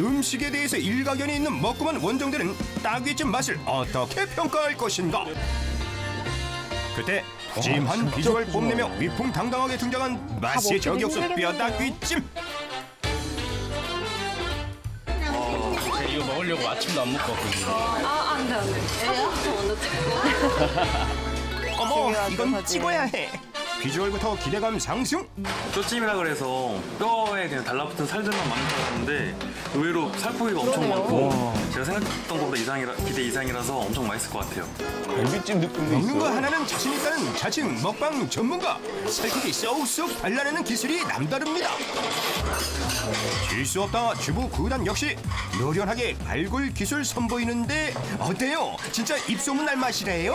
음식에 대해서 일가견이 있는 먹구만 원정대는 딱이집 맛을 어떻게 평가할 것인가? 그때 찜한 비주얼 뽐내며 위풍당당하게 등장한 맛의 저격수. 뼈다귀찜 제가 이거 먹으려고 아침도 안 먹고 왔거든요. 아, 안 돼, 안 돼. 사진부터 먼저 찍고. 어머 이건. 찍어야 해 비주얼부터 기대감 상승 뼈찜이라 그래서 뼈에 그냥 달라붙은 살들만 많은 줄 알았는데 의외로 살코기가 엄청 많고 제가 생각했던 것보다 이상이라 기대 이상이라서 엄청 맛있을 것 같아요. 갈비찜 느낌도 먹는 거. 하나는 자신 있다는 자칭 먹방 전문가 살코기 쏙쏙 발라내는 기술이 남다릅니다 질 수 없다 주부 구단 역시 노련하게 발굴 기술 선보이는데 어때요? 진짜 입소문 날 맛이래요?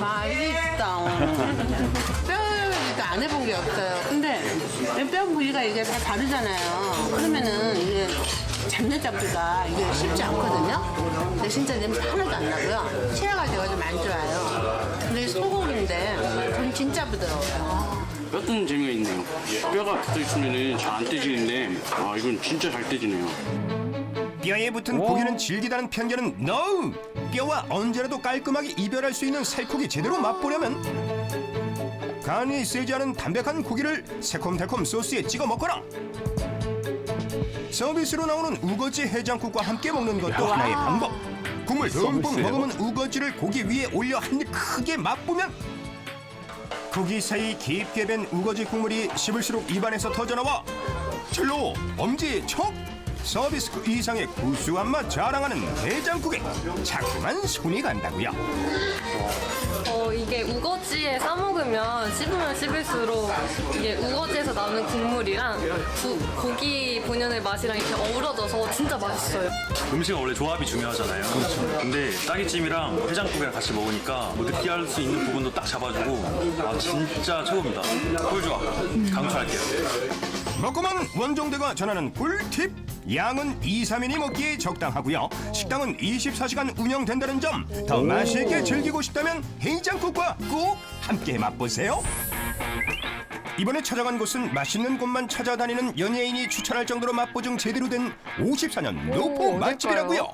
맛있다. 뼈를 안 해본 게 없어요. 근데 뼈 부위가 이게 다 다르잖아요. 그러면은 이게 잡내 잡기가 이게 쉽지 않거든요. 근데 진짜 냄새 하나도 안 나고요. 치아가 돼가지고 안 좋아요. 근데 소고기인데 전 진짜 부드러워요. 뼈 뜨는 재미가 있네요. 뼈가 붙어 있으면 잘 안 떼지는데, 아, 이건 진짜 잘 떼지네요. 뼈에 붙은 고기는 질기다는 편견은 NO! 뼈와 언제라도 깔끔하게 이별할 수 있는 살코기 제대로 맛보려면 간이 세지 않은 담백한 고기를 새콤달콤 소스에 찍어 먹거나 서비스로 나오는 우거지 해장국과 함께 먹는 것도 하나의 방법. 국물 듬뿍 서비스예요? 머금은 우거지를 고기 위에 올려 한 입 크게 맛보면 고기 사이 깊게 밴 우거지 국물이 씹을수록 입안에서 터져나와. 절로 엄지에 척 서비스 이상의 구수한 맛 자랑하는 해장국에 자꾸만 손이 간다고요. 어, 이게 우거지에 싸먹으면 씹으면 씹을수록 이게 우거지에서 나오는 국물이랑 구- 고기 본연의 맛이랑 이렇게 어우러져서 진짜 맛있어요. 음식은 원래 조합이 중요하잖아요. 근데 딸기찜이랑 해장국이랑 같이 먹으니까 뭐 느끼할 수 있는 부분도 딱 잡아주고 아 진짜 최고입니다. 꿀 조합 강추할게요. 먹고만 원정대가 전하는 꿀팁. 양은 2, 3인이 먹기에 적당하고요. 식당은 24시간 운영된다는 점. 더 맛있게 즐기고 싶다면 해장국과 꼭 함께 맛보세요. 이번에 찾아간 곳은 맛있는 곳만 찾아다니는 연예인이 추천할 정도로 맛보증 제대로 된 54년 노포? 맛집이라고요